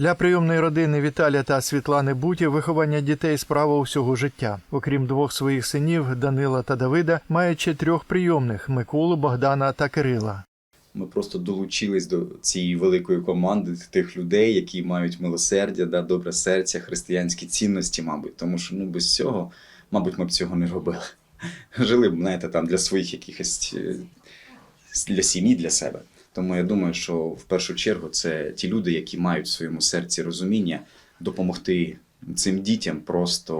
Для прийомної родини Віталія та Світлани Буті виховання дітей справа усього життя. Окрім двох своїх синів Данила та Давида, мають ще трьох прийомних Миколу, Богдана та Кирила. Ми просто долучились до цієї великої команди тих людей, які мають милосердя, да, добре серця, християнські цінності, мабуть. Тому що ну, без цього, мабуть, ми б цього не робили. Жили б, знаєте, там для своїх якихось е, для сім'ї, для себе. Тому я думаю, що в першу чергу це ті люди, які мають в своєму серці розуміння допомогти цим дітям просто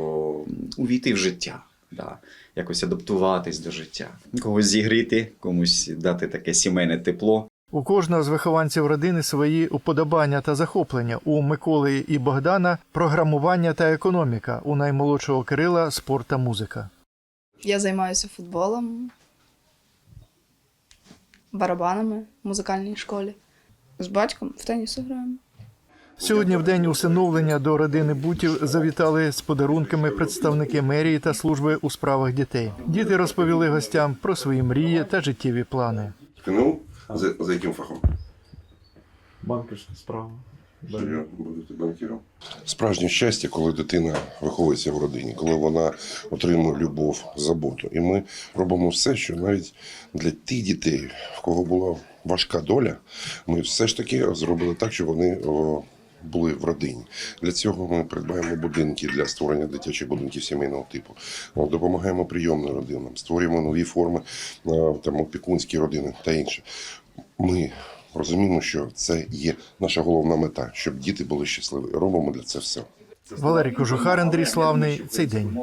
увійти в життя. Да, якось адаптуватись до життя, когось зігріти, комусь дати таке сімейне тепло. У кожного з вихованців родини свої уподобання та захоплення. У Миколи і Богдана програмування та економіка. У наймолодшого Кирила спорт та музика. Я займаюся футболом, барабанами в музикальній школі. З батьком в теніс граємо. Сьогодні, в день усиновлення до родини Бутів, завітали з подарунками представники мерії та служби у справах дітей. Діти розповіли гостям про свої мрії та життєві плани. Ну За, за яким фахом? Банківська справа. Справжнє щастя, коли дитина виховується в родині, коли вона отримує любов, заботу. І ми робимо все, що навіть для тих дітей, в кого була важка доля, ми все ж таки зробили так, щоб вони були в родині. Для цього ми придбаємо будинки для створення дитячих будинків сімейного типу. Допомагаємо прийомним родинам, створюємо нові форми там, опікунські родини та інше. Ми розуміємо, що це є наша головна мета, щоб діти були щасливі. Робимо для це все. Валерій Кожухар, Андрій Славний. Цей день.